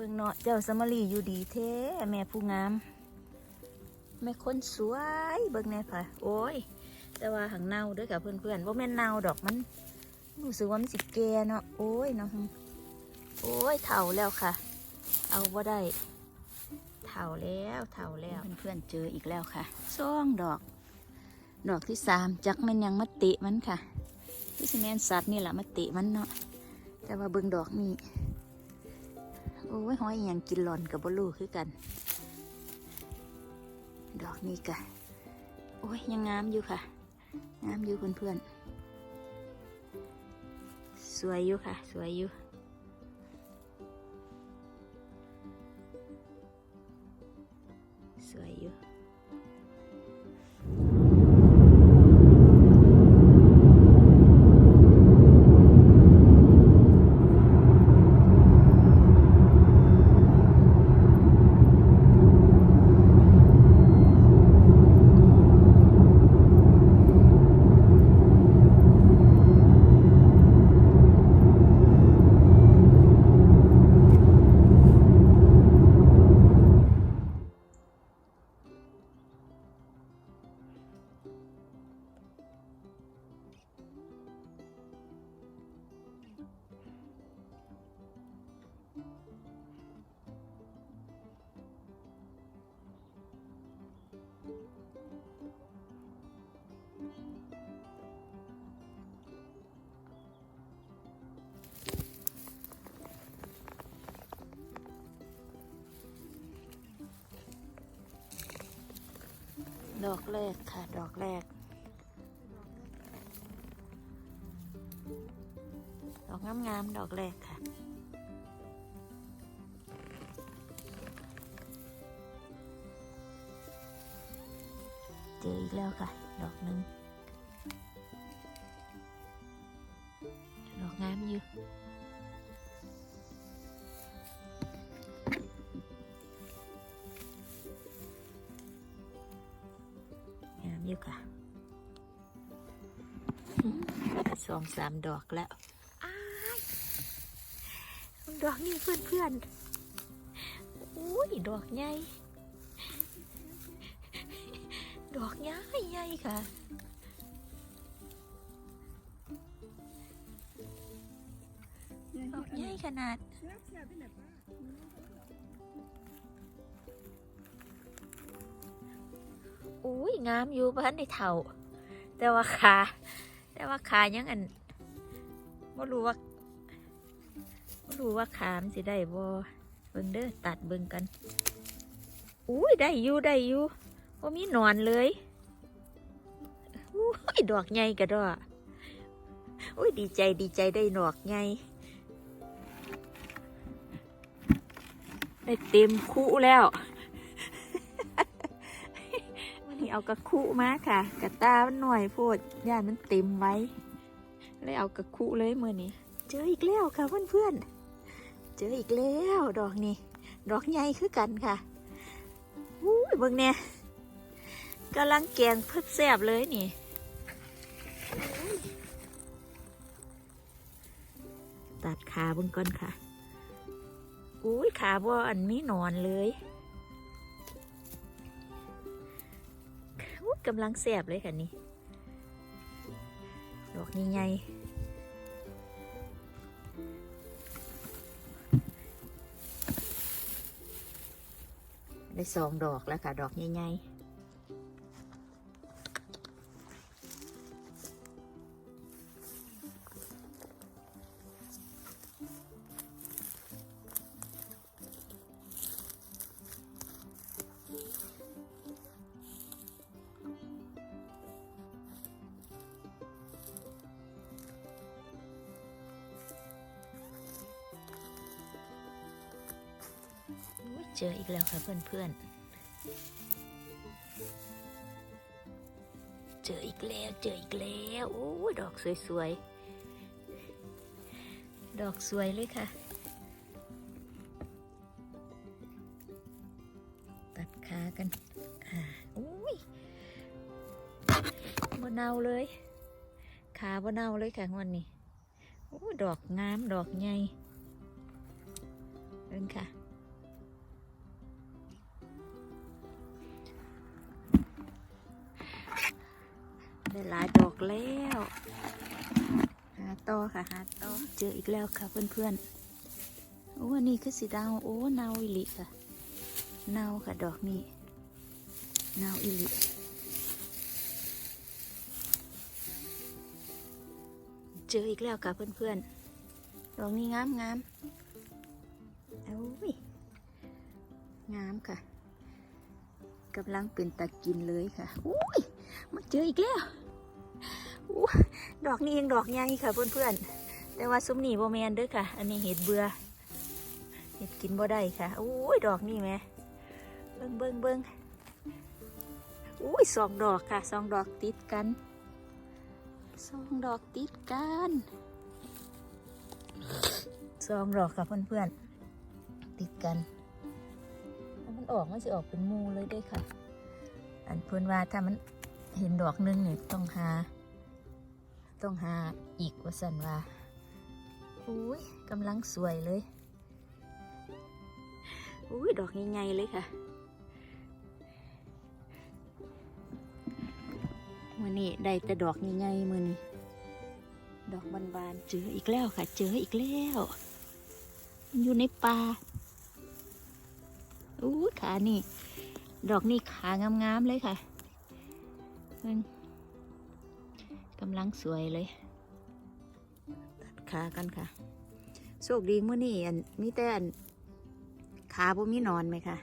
เบิ่งเนาะเจ้าสมรีอยู่ดีแท้แม่ผู้งาม แม่คนสวยเบิ่งแน่ค่ะ โอ้ย แต่ว่าหางเน่าเด้วยค่ะเพื่อนๆว่าแม่นเน่าดอกมันรู้สึกว่ามันสิแก่เนาะโอ้ยเนาะโอ้ยเถ่าแล้วค่ะ เอาบ่ได้เถ่าแล้วเถ่าแล้วเพื่อนๆเจออีกแล้วค่ะซ่องดอก ดอกที่สามจักมันยังมะติมันค่ะที่สิแมนสัตว์นี่แหละมะติมันเนาะแต่ว่าเบิ่งดอกนี่ โอ้ยหอยอหยังกินหล่อนกับบลูคือกัน ดอกนี้กะโอ้ยยังงามอยู่ค่ะ งามอยู่เพื่อนๆสวยอยู่ค่ะ สวยอยู่ ดอกแรกค่ะ ดอกแรก ดอกงามๆดอกแรกค่ะ เจออีกแล้วค่ะ ดอกหนึ่งดอกงามอยู่ อยู่ค่ะสองสามดอกแล้วอ้ายดอกนี้เพื่อนเพื่อนๆอุ้ยดอกใหญ่ดอกใหญ่ใหญ่ค่ะดอกใหญ่ขนาด อุ้ยงามอยู่พันในเท่า แต่ว่าขาแต่ว่าขายังอันไม่รู้ว่าไม่รู้ว่าขามสิได้บ่เบิ่งเด้อตัดเบิ่งกันอุ้ยได้อยู่ได้อยู่ว่ามีหนอนเลยอุ้ยดอกใหญ่กระดออุ้ยดีใจดีใจได้ดอกใหญ่ได้เต็มคู่แล้ว นี้เอากระคุมาค่ะ กระตามันหน่อยโพดย่านมันเต็มไว้ เลยเอากระคุเลยมือนี้ เจออีกแล้วค่ะเพื่อนเพื่อนๆเจออีกแล้วดอกนี้ ดอกใหญ่คือกันค่ะอู้ยเบิ่งเนี่ยกำลังแกงเพิ่แซบเลยนี่ตัดขาเบิ่งก่อนค่ะ อุ้ยขาบ่อันมีหนอนเลย กำลังแสบเลยค่ะนี่ดอกใหญ่ได้สองดอกแล้วค่ะ ดอกใหญ่ๆ เจออีกแล้วค่ะเพื่อนๆ เจออีกแล้วเจออีกแล้วโอ้ดอกสวยๆ ดอกสวยเลยค่ะ ตัดขากันอ่าอุ้ยบนเนาเลย ขาบนเนาเลยค่ะงวันนี้โอ้ดอกงามดอกใหญ่เบิ่งค่ะ หลายดอกแล้ว หาต่อค่ะหาต่อเจออีกแล้วค่ะเพื่อนๆโอ้อันนี้คือสีดาวโอ้เนาอิลิค่ะเนาค่ะดอกนี้เนาอิลิเจออีกแล้วค่ะเพื่อนๆดอกนี้งามงามโอ้ยงามค่ะกำลังเป็นตะกินเลยค่ะอุ้ยมาเจออีกแล้ว ดอกนี้ยังดอกใหญ่ค่ะเพื่อนๆ แต่ว่าซุ้มนี่โบแมนเด้อค่ะ อันนี้เห็ดเบื่อเห็ดกินบ่ได้ค่ะอุ้ยดอกนี่แหม่เบิ้งเบิ้งเบิ้งอุ้ยสองดอกค่ะสองดอกติดกันสองดอกติดกันสองดอกค่ะเพื่อนๆติดกันมันออกมันจะออกเป็นมูเลยได้ค่ะ อันเพื่อนว่าถ้ามันเห็นดอกหนึงเนี่ยต้องหา ต้องหาอีกว่าสันว่าอุ้ยกำลังสวยเลยอุ้ยดอกใหญ่ๆเลยค่ะมื่อนี้ได้แต่ดอกใหญ่ๆมือนี้ดอกบานๆเจออีกแล้วค่ะ เจออีกแล้วอยู่ในป่าอู้ขานี่ ดอกนี่ขางามๆเลยค่ะเพิ่ง กำลังสวยเลย ตัดขากันค่ะ โชคดีเมื่อนี่อันมีแต่อันขาบ่มีหนอนไหมคะ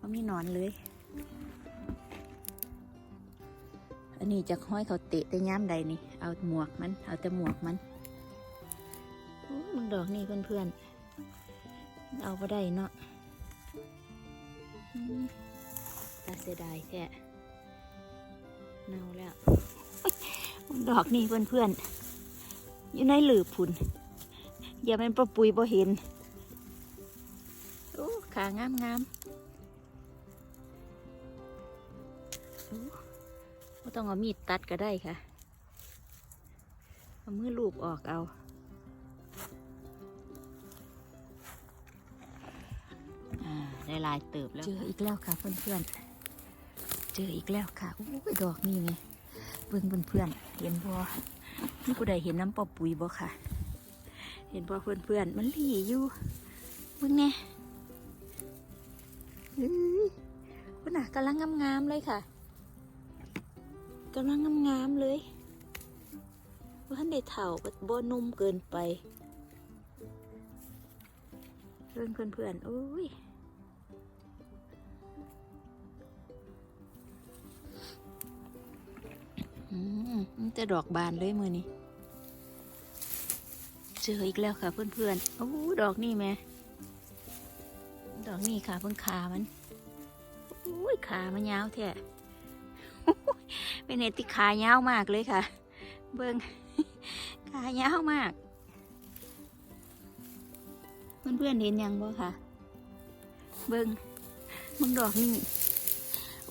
บ่มีหนอนเลย อันนี้จะห้อยเขาเตะแต่ย้ำใดนี่ เอาหมวกมัน เอาแต่หมวกมันโอ้มึงดอกนี่เพื่อนๆ เอาไปได้เนาะอืมตาเสียดายแท้เน่าแล้ว ดอกนี่เพื่อนๆอยู่ในหลืบพุ่นอย่าเป็นประปุยบ่เห็นโอ้ขางามงามโอ้บ่ต้องเอามีดตัดก็ได้ค่ะ เอามือลูบออกเอาอ่าได้ลายเติบแล้ว เจออีกแล้วค่ะเพื่อนๆ เจออีกแล้วค่ะโอ้ยดอกนี่ไง เบิ่งเพื่อนๆเห็นบ่นี่ผู้ใดเห็นน้ำปอปุ๋ยบ่ค่ะ เห็นบ่เพื่อนๆมันหลีอยู่เบิ่งแน่อื้อคุณน่ะกำลังงามๆเลยค่ะกำลังงามๆเลยว่าท่านได้เถ่าบ่นุ่มเกินไปเพื่อนเพื่อนๆโอ้ย จะดอกบานเลยมือนี้เจออีกแล้วค่ะเพื่อนๆโอ้ดอกนี่แม่ดอกนี่ค่ะเพิ่งขามันโอ้ยขามันยาวแท้เป็นเนติขายาวมากเลยค่ะ เบิ้งขายาวมาก เพื่อนๆเห็นยังบ่ค่ะ เบิ้งมึงดอกนี่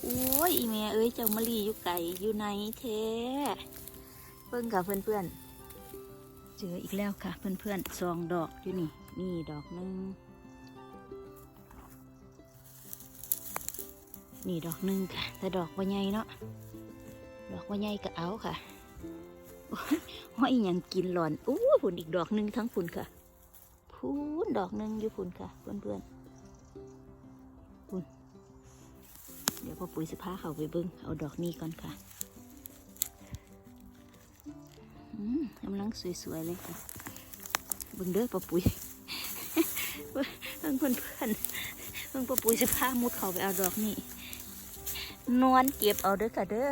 โอ้ยอีแม่เอ้ยเจ้ามะลีอยู่ไก่อยู่ไหนเท เพิ่งกับเพื่อนๆ เจออีกแล้วค่ะ เพื่อนๆสองดอกอยู่นี่ นี่ดอกหนึ่งนี่ดอกหนึ่งค่ะ แต่ดอกว่าใหญ่เนาะ ดอกว่าใหญ่ก็เอาค่ะโอ้ยห้อยยังกินหลอนอู้ผุนอีกดอกหนึ่งทั้งผุนค่ะพูนดอกหนึ่งอยู่ผุนค่ะ เพื่อนๆเดี๋ยวพ่อปุ๋ยสิพาเขาไปเบิ้งเอาดอกนี้ก่อนค่ะ กำลังสวยๆเลยค่ะเบิ้งเด้อพ่อปุ๋ยเบิ้งเพื่อนเพื่อนเบิ้งพ่อปุ๋ยสิพามุดเขาไปเอาดอกนี้นอนเก็บเอาเด้อค่ะเด้อ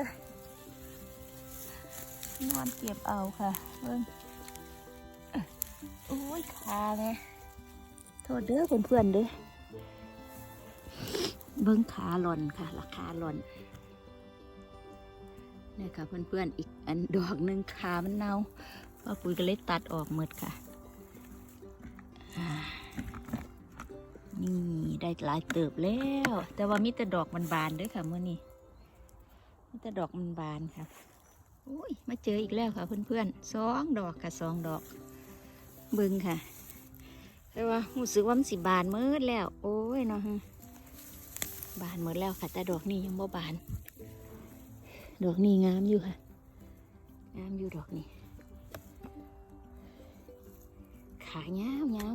นอนเก็บเอาค่ะเบิ้งโอ้ยขาแม่โทษเด้อเพื่อนๆเด้อเบิ้งขาหล่อนค่ะราคาหล่อน เนี่ยค่ะเพื่อนๆอีกอันดอกหนึ่งขามันเน่าป้าปุ๋ยก็เลยตัดออกหมดค่ะอ่านี่ได้หลายเติบแล้ว แต่ว่ามีแต่ดอกมันบานๆด้วยค่ะเมื่อนี้มีแต่ดอกมันบานค่ะอุ้ยมาเจออีกแล้วค่ะเพื่อนๆสองดอกค่ะสองดอกบิ้งค่ะ แต่ว่ารู้สึกว่ามันสิบานมืดแล้ว โอ้ยเนาะบานหมดแล้วค่ะแต่ดอกนี้ยังบ่บาน ดอกนี้งามอยู่ค่ะ งามอยู่ดอกนี่ขาเงาวเงาว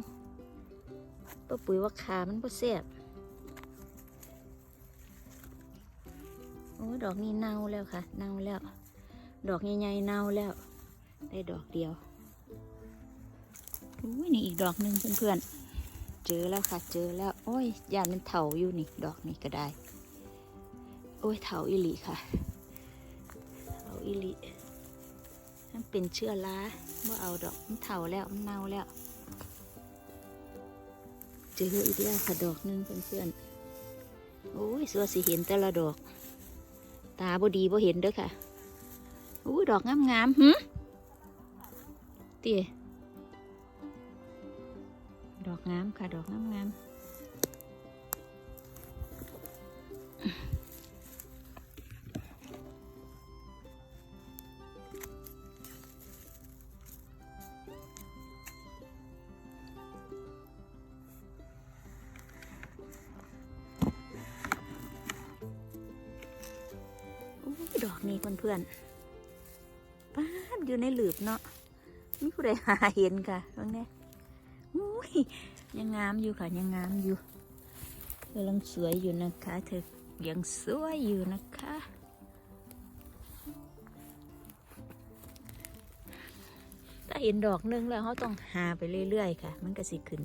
ป้าปุ๋ยว่าขามันบ่แซ่บโอ้ยดอกนี้เน่าแล้วค่ะ เน่าแล้ว ดอกใหญ่ๆเน่าแล้ว ได้ดอกเดียวอุ้ยนี่อีกดอกหนึ่งเพื่อนๆ เจอแล้วค่ะ เจอแล้ว โอ้ยยานมันเถาอยู่นี่ ดอกนี้ก็ได้ โอ้ยเถาอิลิค่ะเถา อิลิมันเป็นเชื้อราว่าเอาดอก มันเถาแล้วมันเน่าแล้วเจออีกแล้วค่ะดอกหนึ่งเพื่อนๆโอ้ยสัวสิเห็นแต่ละดอก ตาบ่ดีบ่เห็นเด้อค่ะโอ้ยดอกงามๆหึเตี๋ยดอกงามค่ะ ดอกงามๆ เพื่อนๆป้าดอยู่ในหลืบเนาะมีผู้ใดหาเห็นค่ะตรงนี้อุ้ยยังงามอยู่ค่ะยังงามอยู่กำลังสวยอยู่นะคะ เธอยังสวยอยู่นะคะถ้าเห็นดอกหนึงแล้วเขาต้องหาไปเรื่อยๆค่ะ มันก็สิขึ้น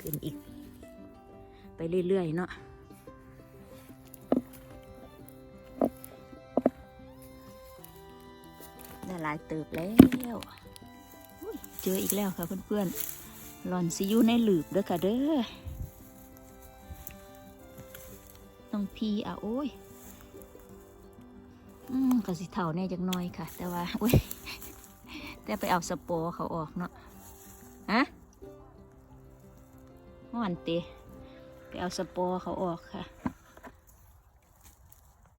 ขึ้นอีก ไปเรื่อยๆเนาะ หลายเติบแล้วเจออีกแล้วค่ะเพื่อนๆหล่อนซิยูในหลืบเด้อค่ะเด้อต้องพีอะโอ้ย อืมก็สิเท่าแน่จักน้อยค่ะ แต่ว่าโอ้ย แต่ไปเอาสปอร์เขาออกเนาะฮะห่อนเตะไปเอาสปอร์เขาออกค่ะ